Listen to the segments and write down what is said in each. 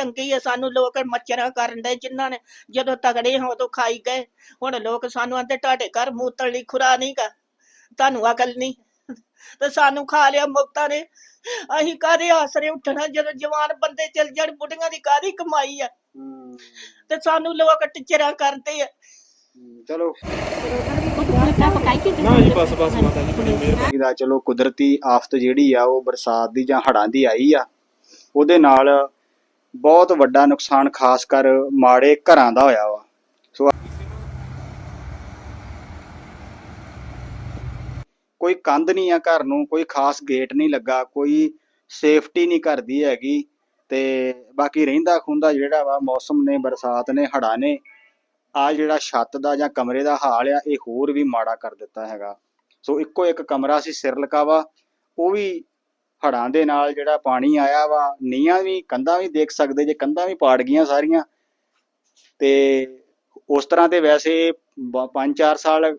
ਤੰਗੀ ਆ ਸਾਨੂੰ ਲੋਕ ਮੱਛਰਾਂ ਕਰਨ ਦੇ ਜਿਨ੍ਹਾਂ ਨੇ ਜਦੋਂ ਤਗੜੇ ਹਾਂ ਉਦੋਂ ਖਾਈ ਗਏ ਹੁਣ ਲੋਕ ਸਾਨੂੰ ਆਂਦੇ ਤੁਹਾਡੇ ਘਰ ਮੂਤਰ ਲਈ ਖੁਰਾ ਨਹੀਂ ਗਾ ਤੁਹਾਨੂੰ ਅਕਲ ਨਹੀਂ। ਤੇ ਸਾਨੂੰ ਖਾ ਲਿਆ ਮੁਕਤਾਂ ਨੇ। ਅਸੀਂ ਕਾਹਦੇ ਆਸਰੇ ਉੱਠਣਾ ਜਦੋਂ ਜਵਾਨ ਬੰਦੇ ਚਲ ਜਾਣ ਬੁੱਢੀਆਂ ਦੀ ਕਾਹਦੀ ਕਮਾਈ ਆ? ਹੂੰ, ਤੇ ਸਾਨੂੰ ਲੋਕ ਟਿਚਰਾਂ ਕਰਦੇ ਆ। ਹੂੰ, ਚਲੋ। ਨਾ ਜੀ ਬਸ ਬਸ ਮਾਤਾ ਜੀ ਬੜੀ ਮਿਹਰਬਾਨੀ। ਦਾ ਚਲੋ ਕੁਦਰਤੀ ਆਫਤ ਜਿਹੜੀ ਆ ਉਹ ਬਰਸਾਤ ਦੀ ਜਾਂ ਹੜ੍ਹਾਂ ਦੀ ਆਈ ਆ ਉਹਦੇ ਨਾਲ ਬਹੁਤ ਵੱਡਾ ਨੁਕਸਾਨ ਖਾਸ ਕਰ ਮਾੜੇ ਘਰਾਂ ਦਾ ਹੋਇਆ ਵਾ। ਸੋ ਕੋਈ ਕੰਧ ਨਹੀਂ ਆ ਘਰ ਨੂੰ, ਕੋਈ ਖਾਸ ਗੇਟ ਨਹੀਂ ਲੱਗਾ, ਕੋਈ ਸੇਫਟੀ ਨਹੀਂ ਕਰਦੀ ਹੈਗੀ ਤੇ ਬਾਕੀ ਰਹਿੰਦਾ ਖੁੰਦਾ ਜਿਹੜਾ ਵਾ, ਮੌਸਮ ਨੇ, ਬਰਸਾਤ ਨੇ, ਹੜ੍ਹਾਂ ਨੇ, ਆ ਜਿਹੜਾ ਛੱਤ ਦਾ ਜਾਂ ਕਮਰੇ ਦਾ ਹਾਲ ਆ, ਇਹ ਹੋਰ ਵੀ ਮਾੜਾ ਕਰ ਦਿੱਤਾ ਹੈਗਾ। ਸੋ ਇੱਕੋ ਇੱਕ ਕਮਰਾ ਸੀ ਸਿਰਲਕਾ ਵਾ, ਉਹ ਵੀ ਹੜਾਂ ਦੇ ਨਾਲ ਜਿਹੜਾ ਪਾਣੀ ਆਇਆ ਵਾ ਨੀਆਂ ਵੀ, ਕੰਧਾਂ ਵੀ ਦੇਖ ਸਕਦੇ ਜੇ, ਕੰਧਾਂ ਵੀ ਪਾੜ ਗਈਆਂ ਸਾਰੀਆਂ। ਤੇ ਉਸ ਤਰ੍ਹਾਂ ਤੇ ਵੈਸੇ 5-4 ਸਾਲ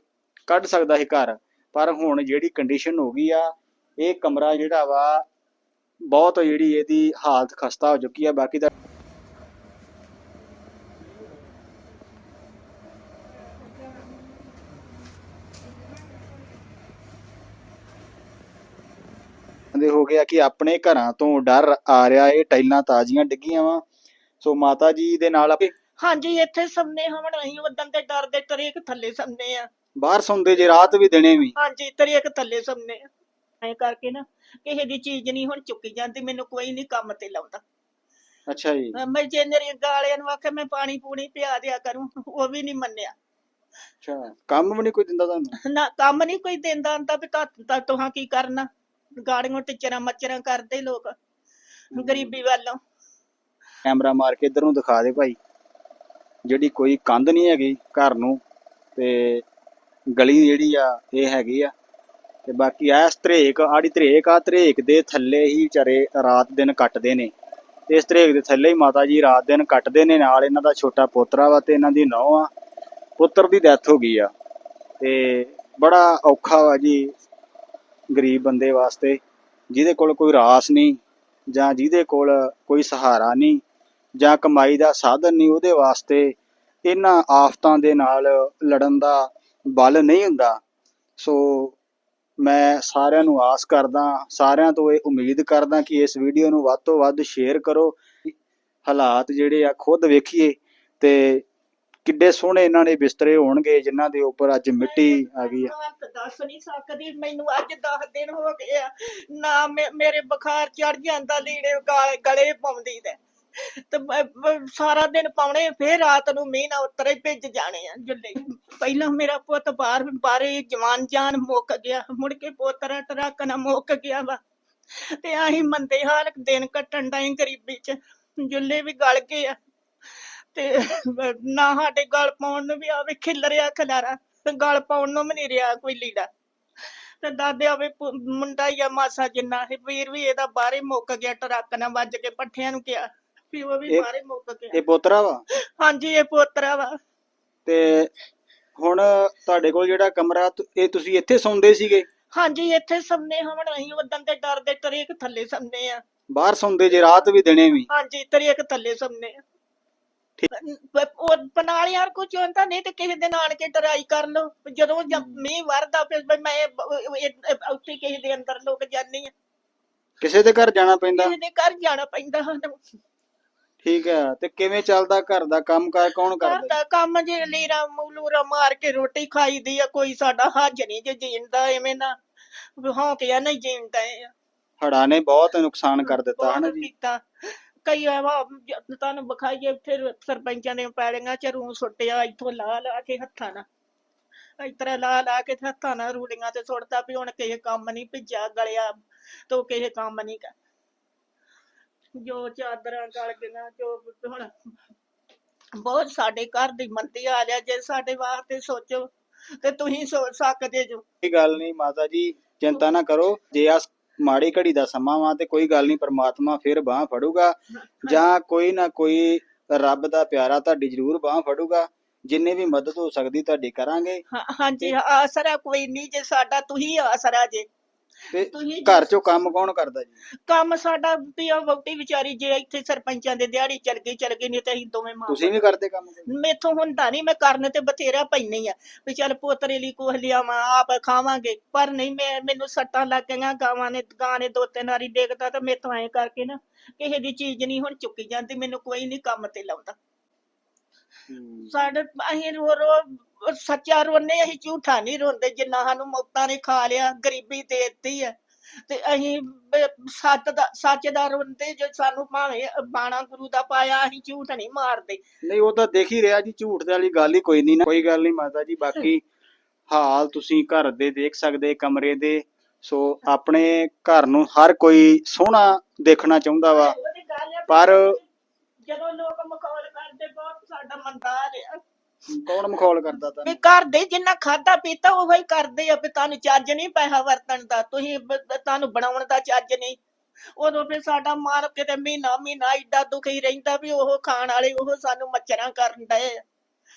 ਕੱਢ ਸਕਦਾ ਸੀ ਘਰ, ਪਰ ਹੁਣ ਜਿਹੜੀ ਕੰਡੀਸ਼ਨ ਹੋ ਗਈ ਆ, ਇਹ ਕਮਰਾ ਜਿਹੜਾ ਵਾ, ਬਹੁਤ ਜਿਹੜੀ ਇਹਦੀ ਹਾਲਤ ਖਸਤਾ ਹੋ ਚੁੱਕੀ ਆ, ਬਾਕੀ ਤਾਂ ਦੇ ਹੋ ਗਿਆ ਕਿ ਆਪਣੇ ਘਰਾਂ ਤੋਂ ਡਰ ਆ ਰਿਹਾ ਇਹ ਟਾਈਲਾਂ ਤਾਜ਼ੀਆਂ ਡਿੱਗੀਆਂ ਵਾ। ਸੋ ਮਾਤਾ ਜੀ ਦੇ ਨਾਲ ਆਪੇ ਹਾਂਜੀ ਇੱਥੇ ਸੰਨੇ ਹਵਣ ਅਸੀਂ ਉਦੋਂ ਤੇ ਡਰਦੇ ਤਰੇਕ ਥੱਲੇ ਸੰਨੇ ਆ ਬਾਹਰ ਸੌਂਦੇ ਜੇ ਰਾਤ ਵੀ ਦਿਨੇ ਵੀ। ਹਾਂਜੀ ਤਰੇਕ ਥੱਲੇ ਸੰਨੇ ਆ ਐ ਕਰਕੇ ਨਾ ਕਿਸੇ ਦੀ ਚੀਜ਼ ਨਹੀਂ ਹੁਣ ਚੁੱਕੀ ਜਾਂਦੀ ਮੈਨੂੰ ਕੋਈ ਨਹੀਂ ਕੰਮ ਤੇ ਲਾਉਂਦਾ। ਅੱਛਾ ਜੀ। ਅਹ ਮੈਂ ਜੇ ਨਰੇ ਗਾਲਿਆਂ ਨੂੰ ਆਖਿਆ ਮੈਂ ਪਾਣੀ ਪੂਣੀ ਪਿਆ ਦਿਆ ਕਰੂੰ ਉਹ ਵੀ ਨਹੀਂ ਮੰਨਿਆ। ਅੱਛਾ ਕੰਮ ਵੀ ਨਹੀਂ ਕੋਈ ਦਿੰਦਾ ਤੁਹਾਨੂੰ? ਨਾ ਕੰਮ ਨਹੀਂ ਕੋਈ ਦਿੰਦਾ ਹੁੰਦਾ ਵੀ ਤਾਂ ਤਾਂ ਤੁਹਾਂ ਕੀ ਕਰਨਾ। ਗਾੜੀਆਂ ਟਿਚਰਾਂ ਮੱਚਰਾਂ ਕਰਦੇ ਲੋਕ ਗਰੀਬੀ ਵੱਲੋਂ। ਕੈਮਰਾ ਮਾਰ ਕੇ ਇੱਧਰ ਨੂੰ ਦਿਖਾ ਦੇ ਭਾਈ। ਜਿਹੜੀ ਕੋਈ ਕੰਧ ਨਹੀਂ ਹੈਗੀ ਘਰ ਨੂੰ ਤੇ ਗਲੀ ਜਿਹੜੀ ਆ ਇਹ ਹੈਗੀ ਆ। ਤੇ ਬਾਕੀ ਐਸ ਧਰੇਕ ਆੜੀ ਧਰੇਕ ਆ ਧਰੇਕ ਦੇ ਥੱਲੇ ਹੀ ਵਿਚਾਰੇ ਰਾਤ ਦਿਨ ਕੱਟਦੇ ਨੇ। ਤੇ ਇਸ ਧਰੇਕ ਦੇ ਥੱਲੇ ਹੀ ਮਾਤਾ ਜੀ ਰਾਤ ਦਿਨ ਕੱਟਦੇ ਨੇ ਨਾਲ ਇਹਨਾਂ ਦਾ ਛੋਟਾ ਪੋਤਰਾ ਵਾ ਤੇ ਇਹਨਾਂ ਦੀ ਨੌਂ ਆ। ਪੁੱਤਰ ਦੀ ਡੈਥ ਹੋ ਗਈ ਆ। ਤੇ ਬੜਾ ਔਖਾ ਵਾ ਜੀ ਗਰੀਬ ਬੰਦੇ ਵਾਸਤੇ, ਜਿਹਦੇ ਕੋਲ ਕੋਈ ਰਾਸ ਨਹੀਂ, ਜਾਂ ਜਿਹਦੇ ਕੋਲ ਕੋਈ ਸਹਾਰਾ ਨਹੀਂ, ਜਾਂ ਕਮਾਈ ਦਾ ਸਾਧਨ ਨਹੀਂ, ਉਹਦੇ ਵਾਸਤੇ ਇਹਨਾਂ ਆਫਤਾਂ ਦੇ ਨਾਲ ਲੜਨ ਦਾ ਬਲ ਨਹੀਂ ਹੁੰਦਾ। ਸੋ ਮੈਂ ਸਾਰਿਆਂ ਨੂੰ ਆਸ ਕਰਦਾ, ਸਾਰਿਆਂ ਤੋਂ ਇਹ ਉਮੀਦ ਕਰਦਾ ਕਿ ਇਸ ਵੀਡੀਓ ਨੂੰ ਵੱਧ ਤੋਂ ਵੱਧ ਸ਼ੇਅਰ ਕਰੋ। ਹਾਲਾਤ ਜਿਹੜੇ ਆ ਖੁਦ ਵੇਖੀਏ ਤੇ ਕਿੱਡੇ ਸੋਹਣੇ ਇਹਨਾਂ ਦੇ ਬਿਸਤਰੇ ਹੋਣਗੇ ਜਿਨ੍ਹਾਂ ਦੇ ਉੱਪਰ ਅੱਜ ਮਿੱਟੀ ਆ ਗਈ ਆ। ਹਾਲਤ ਦੱਸ ਨਹੀਂ ਸਕਦੀ ਮੈਨੂੰ ਅੱਜ 10 ਦਿਨ ਹੋ ਗਏ ਆ ਨਾ ਮੇਰੇ ਬੁਖਾਰ ਚੜ ਜਾਂਦਾ ਲੀੜੇ ਗਾਲੇ ਗਲੇ ਪਾਉਂਦੀ ਤੇ। ਸਾਰਾ ਦਿਨ ਪਾਉਣੇ ਫੇਰ ਰਾਤ ਨੂੰ ਮੀਂਹ ਨਾ ਉਤਰੇ ਭਿੱਜ ਜਾਣੇ ਆ ਜੁੱਲੇ। ਪਹਿਲਾਂ ਮੇਰਾ ਪੁੱਤ ਬਾਹਰ ਬਾਰੇ ਜਵਾਨ ਜਾਨ ਮੁੱਕ ਗਿਆ ਮੁੜ ਕੇ ਪੋਤਰਾ ਟਰੱਕ ਨਾ ਮੁੱਕ ਗਿਆ ਵਾ। ਤੇ ਆਹੀ ਮੰਦੇ ਹਾਲ ਦਿਨ ਕੱਟਣ ਦਾ ਗਰੀਬੀ ਚ ਜੁੱਲੇ ਵੀ ਗਲ ਗਏ ਆ। ਤੇ ਨਾ ਸਾਡੇ ਗਲ ਪਾਉਣ ਨੂੰ ਵੀ ਆਵੇ ਖਿਲਰਿਆ ਖਲਾਰਾ ਗਲ ਪਾਉਣ ਨੂੰ ਵੀ ਨਹੀਂ ਰਿਹਾ ਕੋਈ ਲੀੜਾ। ਤੇ ਦਾਦੇ ਆਵੇ ਮੁੰਡਾ ਹੀ ਆ ਮਾਸਾ ਜਿੰਨਾ ਇਹ ਵੀਰ ਵੀ ਇਹਦਾ ਬਾਹਰੇ ਮੁੱਕ ਗਿਆ ਟਰੱਕ ਨਾਲ ਵੱਜ ਕੇ ਪੱਠਿਆਂ ਨੂੰ ਗਿਆ ਵੀ ਉਹ ਵੀ ਇਹ- ਬਾਹਰੇ ਮੁੱਕ ਗਿਆ। ਇਹ ਪੋਤਰਾ ਵਾ? ਹਾਂਜੀ ਇਹ ਪੋਤਰਾ ਵਾ। ਤੇ ਹੁਣ ਤੁਹਾਡੇ ਕੋਲ ਜਿਹੜਾ ਕਮਰਾ ਤੁ- ਇਹ ਤੁਸੀਂ ਇੱਥੇ ਸੌਂਦੇ ਸੀਗੇ? ਹਾਂਜੀ ਇੱਥੇ ਸੰਨੇ ਹਵਣ ਅਸੀਂ ਉਦੋਂ ਤੇ ਡਰਦੇ ਤਰੇਕ ਥੱਲੇ ਸੰਨੇ ਆ ਬਾਹਰ ਸੌਂਦੇ ਜੇ ਰਾਤ ਵੀ ਦਿਨੇ ਵੀ? ਹਾਂਜੀ ਤਰੇਕ ਥੱਲੇ ਸੰਨੇ ਆ ਬਨਾਲ ਯਾਰ ਕੁਝ ਹੁੰਦਾ ਨਹੀਂ ਤੇ ਕਿਸੇ ਦਿਨ ਆਣ ਕੇ ਟਰਾਈ ਕਰ ਲਓ ਜਦੋਂ ਮੀਂਹ ਵਰਦਾ ਫਿਰ ਮੈਂ ਉੱਥੇ ਕਿਸੇ ਦੇ ਅੰਦਰ ਲੋਕ ਜਾਂਦੀ ਆ। ਕਿਸੇ ਦੇ ਘਰ ਜਾਣਾ ਪੈਂਦਾ। ਕਿਸੇ ਦੇ ਘਰ ਜਾਣਾ ਪੈਂਦਾ ਠੀਕ ਹੈ ਤੇ ਕਿਵੇਂ ਚੱਲਦਾ ਘਰ ਦਾ ਕੰਮ ਕਾਰ ਕੌਣ ਘਰ ਕਰਦਾ? ਦਾ ਕੰਮ ਜੇ ਲੀਰਾ ਮੂਲੂਰਾ ਮਾਰ ਕੇ ਰੋਟੀ ਖਾਈਦੀ ਆ ਕੋਈ ਸਾਡਾ ਹੱਜ ਨਹੀਂ ਜੇ ਜੀਂਦਾ ਐਵੇਂ ਨਾ। ਹਾਂ ਕਿ ਨਹੀਂ ਜੀਂਦਾ ਹੜਾ ਨੇ ਬਹੁਤ ਨੁਕਸਾਨ ਕਰ ਦਿੱਤਾ ਹਨਾ ਜੀ? ਕੀਤਾ। ਕਈ ਆਵਾ ਤੁਹਾਨੂੰ ਵਿਖਾਈਏ, ਫਿਰ ਸਰਪੰਚਾਂ ਦੇ ਪੈੜੀਆਂ ਚ ਰੂ ਸੁੱਟਿਆ, ਇੱਥੋਂ ਲਾ ਲਾ ਕੇ ਹੱਥਾਂ ਨਾਲ। ਇਸ ਤਰ੍ਹਾਂ ਲਾ ਲਾ ਕੇ ਹੱਥਾਂ ਨਾਲ ਰੂੜੀਆਂ ਤੇ ਸੁੱਟਦਾ ਵੀ ਹੁਣ ਕਿਸੇ ਕੰਮ ਨਹੀਂ ਭਿੱਜਿਆ, ਗਲਿਆ ਤੋ ਕਿਸੇ ਕੰਮ ਨਹੀਂ ਕਰ। ਜੋ ਚਾਦਰਾਂ ਗਲ ਗਈਆਂ ਜੋ ਹੁਣ ਬਹੁਤ ਸਾਡੇ ਘਰ ਦੀ ਮੰਦੀ ਆ ਲਿਆ ਜੇ ਸਾਡੇ ਵਾਸਤੇ ਸੋਚੋ ਤੇ ਤੁਸੀਂ ਸੋਚ ਸਕਦੇ ਜੋ। ਕੋਈ ਗੱਲ ਨਹੀਂ ਮਾਤਾ ਜੀ, ਚਿੰਤਾ ਨਾ ਕਰੋ, ਜੇ ਆ ਮਾੜੀ ਘੜੀ ਦਾ ਸਮਾਂ ਵਾ ਤੇ ਕੋਈ ਗੱਲ ਨਹੀਂ ਪ੍ਰਮਾਤਮਾ ਫਿਰ ਬਾਹ ਫੜੂਗਾ। ਜਾਂ ਕੋਈ ਨਾ ਕੋਈ ਰੱਬ ਦਾ ਪਿਆਰਾ ਤੁਹਾਡੀ ਜ਼ਰੂਰ ਬਾਹ ਫੜੂਗਾ। ਜਿੰਨੇ ਵੀ ਮਦਦ ਹੋ ਸਕਦੀ ਤੁਹਾਡੀ ਕਰਾਂਗੇ। ਹਾਂਜੀ ਆਸਰਾ ਕੋਈ ਨਹੀਂ ਜੇ ਸਾਡਾ ਤੁਸੀਂ ਆਸਰਾ ਜੇ। ਤੇ ਘਰ ਚੋਂ ਕੰਮ ਕੌਣ ਕਰਦਾ ਜੀ ਕੰਮ ਸਾਡਾ ਵੀ ਆ ਵਹੁਟੀ ਵਿਚਾਰੀ ਜੇ ਇੱਥੇ ਸਰਪੰਚਾਂ ਦੇ ਦਿਹਾੜੀ ਚਲ ਗਈ ਚਲ ਗਈ ਨਹੀਂ ਤੇ ਅਸੀਂ ਦੋਵੇਂ ਮਾਂ ਤੁਸੀਂ ਵੀ ਕਰਦੇ ਕੰਮ? ਮੇਥੋਂ ਹੁੰਦਾ ਨਹੀਂ ਮੈਂ ਕਰਨ ਤੇ ਬਥੇਰਾ ਪੈਣੀ ਆ ਵੀ ਚੱਲ ਪੋਤਰੇ ਲਈ ਕੁਛ ਲਿਆਵਾਂ ਆਪ ਖਾਵਾਂਗੇ ਪਰ ਨਹੀਂ ਮੈਂ ਮੈਨੂੰ ਸੱਟਾਂ ਲੱਗ ਗਈਆਂ ਗਾਵਾਂ ਨੇ ਗਾਂ ਨੇ ਦੋ ਤਿੰਨ ਵਾਰੀ ਡੇਗਦਾ ਤਾਂ ਮੇਥੋਂ ਐਂ ਕਰਕੇ ਨਾ ਕਿਸੇ ਦੀ ਚੀਜ਼ ਨਹੀਂ ਹੁਣ ਚੁੱਕੀ ਜਾਂਦੀ ਮੈਨੂੰ ਕੋਈ ਨਹੀਂ ਕੰਮ ਤੇ ਲਾਉਂਦਾ। ਸਾਡੇ ਅਸੀਂ ਰੋ ਰੋ ਸੱਚਾ ਰੋਨੇ ਅਸੀਂ ਝੂਠਾ ਨਹੀਂ ਰੋਂਦੇ ਜਿੰਨਾ ਸਾਨੂੰ ਮੌਤਾਂ ਨੇ ਖਾ ਲਿਆ ਗਰੀਬੀ ਦੇ ਦਿੱਤੀ ਹੈ। ਤੇ ਅਸੀਂ ਸੱਚ ਦਾ ਸੱਚ ਦਾ ਰੋਂਦੇ ਜੋ ਸਾਨੂੰ ਭਾਵੇਂ ਬਾਣਾ ਗੁਰੂ ਦਾ ਪਾਇਆ ਅਸੀਂ ਝੂਠ ਨਹੀਂ ਮਾਰਦੇ। ਨਹੀਂ ਉਹ ਤਾਂ ਦੇਖ ਹੀ ਰਿਹਾ ਜੀ ਝੂਠ ਵਾਲੀ ਗੱਲ ਹੀ ਕੋਈ ਨਹੀਂ ਨਾ ਕੋਈ ਗੱਲ ਨਹੀਂ ਮਾਤਾ ਜੀ ਬਾਕੀ ਹਾਲ ਤੁਸੀਂ ਘਰ ਦੇ ਦੇਖ ਸਕਦੇ ਕਮਰੇ ਦੇ ਸੋ ਆਪਣੇ ਘਰ ਨੂੰ ਹਰ ਕੋਈ ਸੋਹਣਾ ਦੇਖਣਾ ਚਾਹੁੰਦਾ ਵਾ। ਪਰ ਜਦੋਂ ਲੋਕ ਮਖੌਲ ਕਰਦੇ ਬਹੁਤ ਸਾਡਾ ਮੰਦਾ ਰਿਹਾ। ਕੌਣ ਮਖੌਲ ਕਰਦਾ ਵੀ ਘਰ ਦੇ ਜਿੰਨਾ ਖਾਦਾ ਪੀਤਾ ਉਹ ਹੀ ਕਰਦੇ ਆ ਵੀ ਤੁਹਾਨੂੰ ਚੱਜ ਨਹੀਂ ਪੈਸਾ ਵਰਤਣ ਦਾ ਤੁਸੀਂ ਬ- ਤੁਹਾਨੂੰ ਬਣਾਉਣ ਦਾ ਚੱਜ ਨਹੀਂ। ਉਦੋਂ ਫਿਰ ਸਾਡਾ ਮਾਰ ਕਿਤੇ ਮਹੀਨਾ ਮਹੀਨਾ ਏਡਾ ਦੁਖੀ ਰਹਿੰਦਾ ਵੀ ਉਹ ਖਾਣ ਵਾਲੇ ਉਹ ਸਾਨੂੰ ਮੱਛਰਾਂ ਕਰਨ ਡਏ ਆ।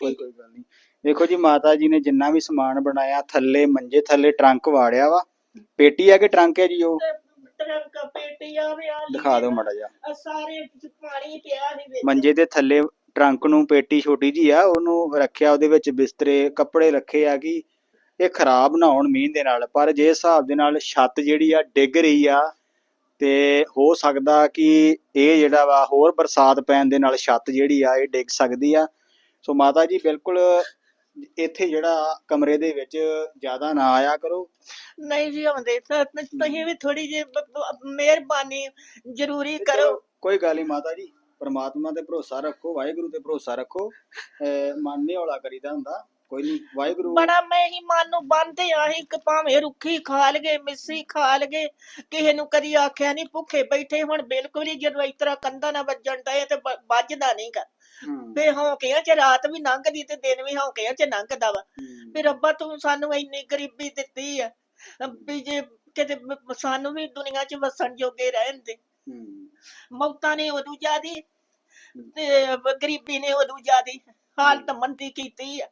ਕੋਈ ਕੋਈ ਗੱਲ ਨਹੀਂ। ਦੇਖੋ ਜੀ ਮਾਤਾ ਜੀ ਨੇ ਜਿੰਨਾ ਵੀ ਸਮਾਨ ਬਣਾਇਆ ਥੱਲੇ ਮੰਜੇ ਥੱਲੇ ਟਰੰਕ ਵਾੜਿਆ ਵਾ। ਪੇਟੀ ਆ ਕਿ ਟਰੰਕ ਹੈ ਜੀ ਉਹ? ਤੇ ਟਰੰਕ ਪੇਟੀ ਆ ਵੀ ਆ ਦਿਖਾ ਦਿਓ ਮਾੜਾ ਆਹ ਸਾਰੇ ਪਾਣੀ ਪਿਆ ਸੀ ਵਿੱਚ। ਮੰਜੇ ਦੇ ਥੱਲੇ ਟਰੰਕ ਨੂੰ ਪੇਟੀ ਛੋਟੀ ਜੀ ਆ ਉਹਨੂੰ ਰੱਖਿਆ ਉਹਦੇ ਵਿੱਚ ਬਿਸਤਰੇ ਕੱਪੜੇ ਰੱਖੇ ਆ ਕਿ ਇਹ ਖਰਾਬ ਨਾ ਹੋਣ ਮੀਂਹ ਦੇ ਨਾਲ। ਪਰ ਜੇ ਹਿਸਾਬ ਦੇ ਨਾਲ ਛੱਤ ਜਿਹੜੀ ਆ ਡਿੱਗ ਰਹੀ ਆ ਤੇ ਹੋ ਸਕਦਾ ਕਿ ਇਹ ਜਿਹੜਾ ਵਾ ਹੋਰ ਬਰਸਾਤ ਪੈਣ ਦੇ ਨਾਲ ਛੱਤ ਜਿਹੜੀ ਆ ਇਹ ਡਿੱਗ ਸਕਦੀ ਆ। ਸੋ ਮਾਤਾ ਜੀ ਬਿਲਕੁਲ ਇੱਥੇ ਜਿਹੜਾ ਕਮਰੇ ਦੇ ਵਿੱਚ ਜ਼ਿਆਦਾ ਨਾ ਆਇਆ ਕਰੋ। ਨਹੀਂ ਜੀ ਆਉਂਦੇ ਤਾਂ ਤੁਸੀਂ ਵੀ ਥੋੜੀ ਜਿਹੀ ਮਿਹਰਬਾਨੀ ਜ਼ਰੂਰੀ ਕਰੋ। ਕੋਈ ਗੱਲ ਨਹੀਂ ਮਾਤਾ ਜੀ। ਪਰਮਾਤਮਾ ਤੇ ਭਰੋਸਾ ਰੱਖੋ ਵਾਹਿਗੁਰੂ ਤੇ ਭਰੋਸਾ ਰੱਖੋ ਮਨ ਨਹੀਂ ਹੌਲਾ ਕਰੀਦਾ ਹੁੰਦਾ ਕੋਈ ਨਹੀਂ ਵਾਹਿਗੁਰੂ ਬੜਾ ਮੈਂ ਹੀ ਮਨ ਨੂੰ ਬੰਨ੍ਹਦੇ ਆ ਹੀ ਕਿ ਭਾਵੇਂ ਰੁੱਖੀ ਖਾ ਲਗੇ ਮਿੱਸੀ ਖਾ ਲਗੇ ਕਿਸੇ ਨੂੰ ਕਦੀ ਆਖਿਆ ਨਹੀਂ ਭੁੱਖੇ ਬੈਠੇ ਹੁਣ ਬਿਲਕੁਲ ਹੀ ਜਦੋਂ ਇਸ ਤਰ੍ਹਾਂ ਕੰਧਾਂ ਨਾਲ ਵੱਜਣ ਡਏ ਤੇ ਬ- ਵੱਜਦਾ ਨਹੀਂਗਾ ਫੇ ਹੌਂਕਿਆਂ ਚ ਰਾਤ ਵੀ ਲੰਘਦੀ ਤੇ ਦਿਨ ਵੀ ਹੌਂਕਿਆਂ ਚ ਲੰਘਦਾ ਵਾ। ਵੀ ਰੱਬਾ ਤੂੰ ਸਾਨੂੰ ਇੰਨੀ ਗਰੀਬੀ ਦਿੱਤੀ ਆ ਵੀ ਜੇ ਕਿਤੇ ਸਾਨੂੰ ਵੀ ਦੁਨੀਆ 'ਚ ਵਸਣ ਜੋਗੇ ਰਹਿਣ ਦੇ। ਹੂੰ, ਮੌਤਾਂ ਨੇ ਉਦੋਂ ਜ਼ਿਆਦੀ ਤੇ ਗਰੀਬੀ ਨੇ ਉਦੋਂ ਜ਼ਿਆਦੀ ਹਾਲਤ ਮੰਦੀ ਕੀਤੀ ਆ।